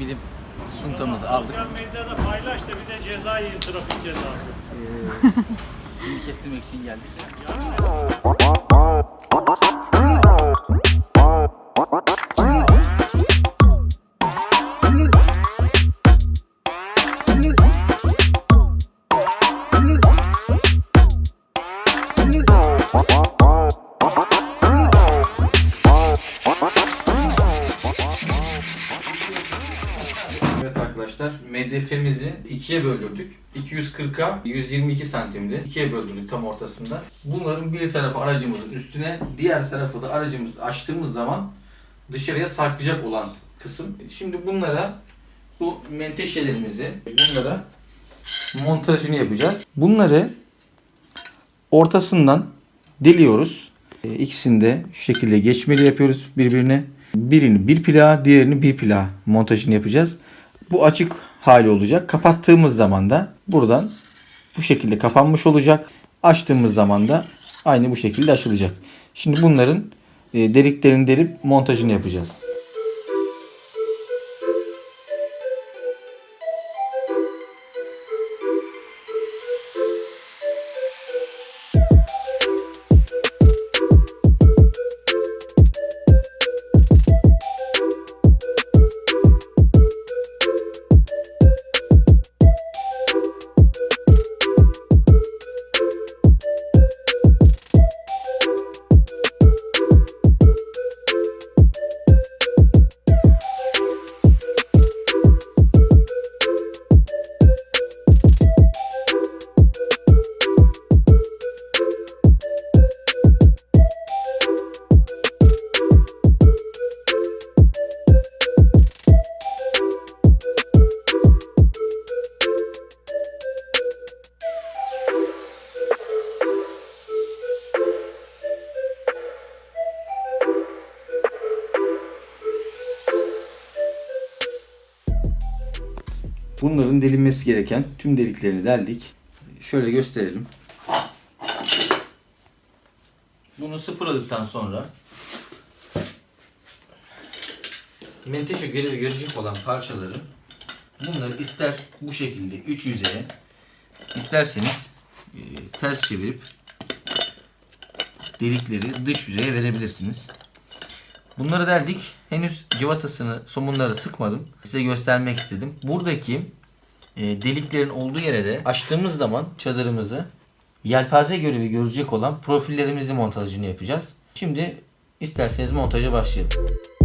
arkadaşlar 16 milim suntamızı aldık. Sosyal medyada paylaş da bir de ceza yiyin trafik cezası. Ee, şimdi kestirmek için geldik. Evet ikiye böldürdük. 240'a 122 santimdi. İkiye böldürdük tam ortasında. Bunların bir tarafı aracımızın üstüne, diğer tarafı da aracımızı açtığımız zaman dışarıya sarkacak olan kısım. Şimdi bunlara bu menteşelerimizi bunlara montajını yapacağız. Bunları ortasından deliyoruz. E, İkisini de şu şekilde geçmeli yapıyoruz birbirine. Birini bir plağa, diğerini bir plağa montajını yapacağız. Bu açık hali olacak. Kapattığımız zaman da buradan bu şekilde kapanmış olacak. Açtığımız zaman da aynı bu şekilde açılacak. Şimdi bunların e, deliklerini delip montajını yapacağız. Bunların delinmesi gereken tüm deliklerini deldik. Şöyle gösterelim. Bunu sıfırladıktan sonra menteşe görevi görecek olan parçaları bunları ister bu şekilde üç yüzeye isterseniz e, ters çevirip delikleri dış yüzeye verebilirsiniz. Bunları deldik. Henüz cıvatasını, somunları sıkmadım. Size göstermek istedim. Buradaki deliklerin olduğu yere de açtığımız zaman çadırımızı yelpaze görevi görecek olan profillerimizi montajını yapacağız. Şimdi isterseniz montaja başlayalım.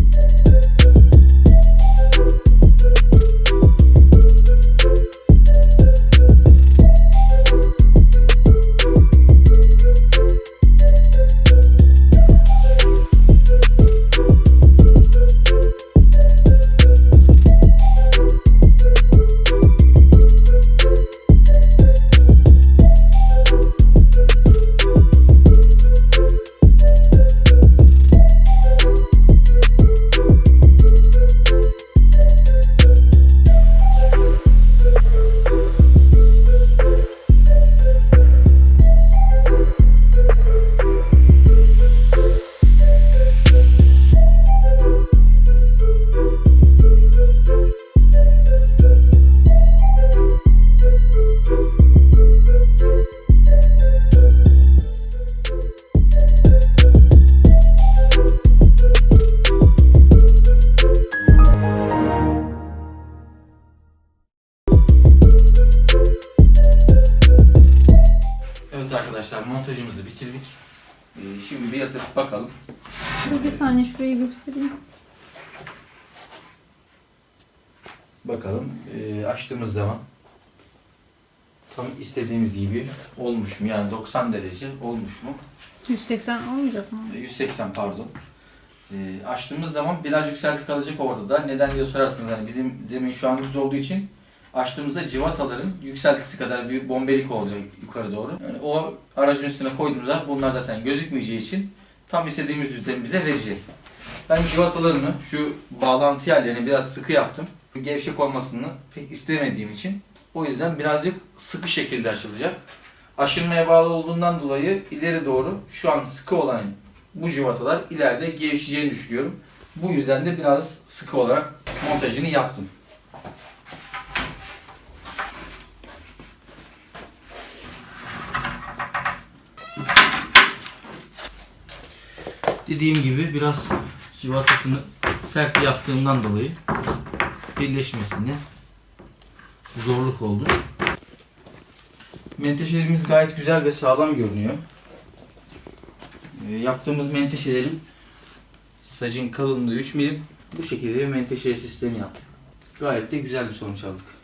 Şimdi bir yatıp bakalım. Dur bir saniye şurayı göstereyim. Bakalım ee, açtığımız zaman tam istediğimiz gibi olmuş mu? Yani 90 derece olmuş mu? 180 olmayacak mı? Ee, 180 pardon. Ee, açtığımız zaman biraz yükselti kalacak ortada. Neden diye sorarsınız. Yani bizim zemin şu an düz olduğu için açtığımızda civataların yükseltisi kadar bir bombelik olacak yukarı doğru. Yani o aracın üstüne koyduğumuzda bunlar zaten gözükmeyeceği için tam istediğimiz düzlemi bize verecek. Ben civatalarını şu bağlantı yerlerini biraz sıkı yaptım. Gevşek olmasını pek istemediğim için. O yüzden birazcık sıkı şekilde açılacak. Aşınmaya bağlı olduğundan dolayı ileri doğru şu an sıkı olan bu civatalar ileride gevşeyeceğini düşünüyorum. Bu yüzden de biraz sıkı olarak montajını yaptım. Dediğim gibi biraz civatasını sert yaptığımdan dolayı birleşmesinde zorluk oldu. Menteşelerimiz gayet güzel ve sağlam görünüyor. Ee, yaptığımız menteşelerin sacın kalınlığı 3 milim. Bu şekilde bir menteşe sistemi yaptık. Gayet de güzel bir sonuç aldık.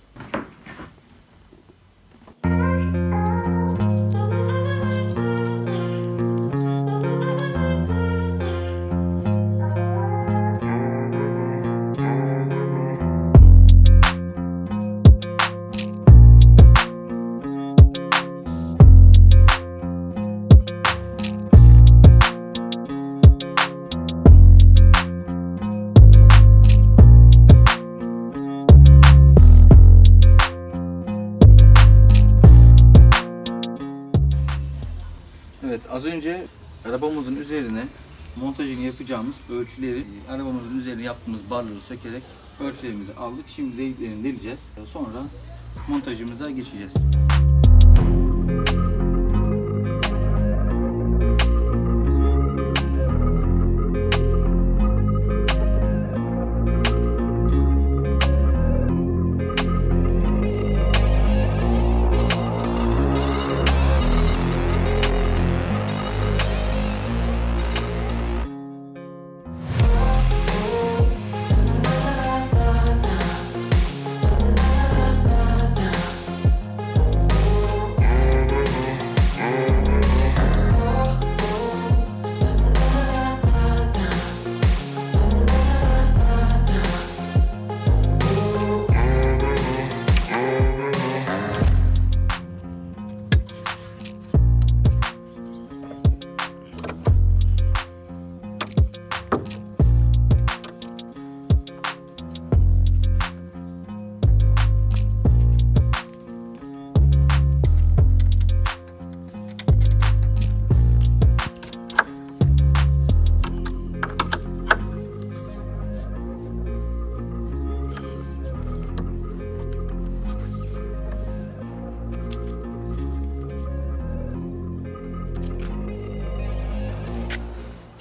Evet az önce arabamızın üzerine montajını yapacağımız ölçüleri arabamızın üzerine yaptığımız barları sökerek ölçülerimizi aldık. Şimdi deliklerini deleceğiz. Sonra montajımıza geçeceğiz.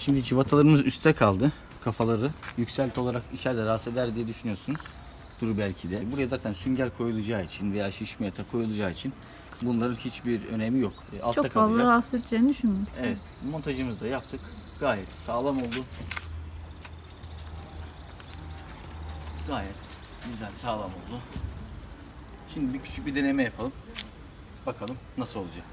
Şimdi civatalarımız üstte kaldı. Kafaları yükselti olarak içeride rahatsız eder diye düşünüyorsunuz. Dur belki de. Buraya zaten sünger koyulacağı için veya şişme yatak koyulacağı için bunların hiçbir önemi yok. E, Altta Çok fazla kalacak. rahatsız edeceğini düşünmüyorum. Evet, montajımızı da yaptık. Gayet sağlam oldu. Gayet güzel, sağlam oldu. Şimdi bir küçük bir deneme yapalım. Bakalım nasıl olacak.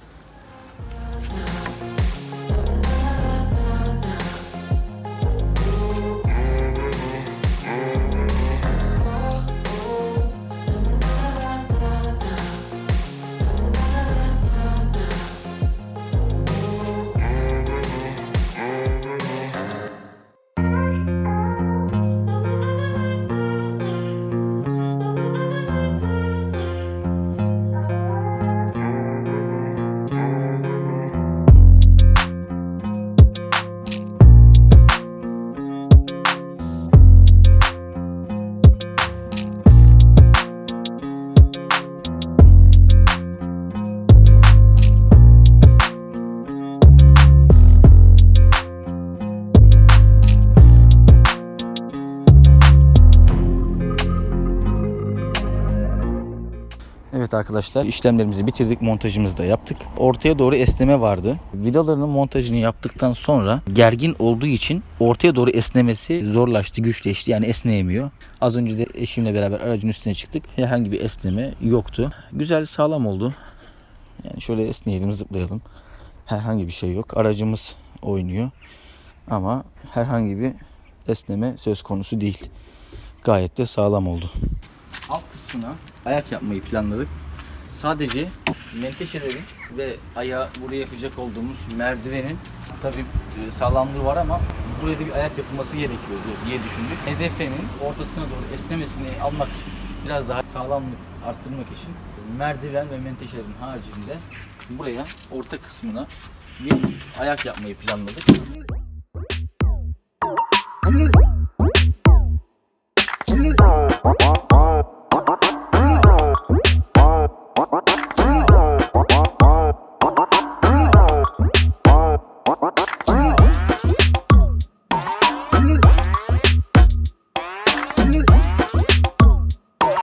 Evet arkadaşlar işlemlerimizi bitirdik montajımızı da yaptık. Ortaya doğru esneme vardı. Vidalarının montajını yaptıktan sonra gergin olduğu için ortaya doğru esnemesi zorlaştı, güçleşti. Yani esneyemiyor. Az önce de eşimle beraber aracın üstüne çıktık. Herhangi bir esneme yoktu. Güzel sağlam oldu. Yani şöyle esneyelim zıplayalım. Herhangi bir şey yok. Aracımız oynuyor. Ama herhangi bir esneme söz konusu değil. Gayet de sağlam oldu. Alt kısmına ayak yapmayı planladık. Sadece menteşelerin ve ayağı buraya yapacak olduğumuz merdivenin tabi sağlamlığı var ama buraya da bir ayak yapılması gerekiyordu diye düşündük. HDF'nin ortasına doğru esnemesini almak için biraz daha sağlamlık arttırmak için merdiven ve menteşelerin haricinde buraya orta kısmına bir ayak yapmayı planladık.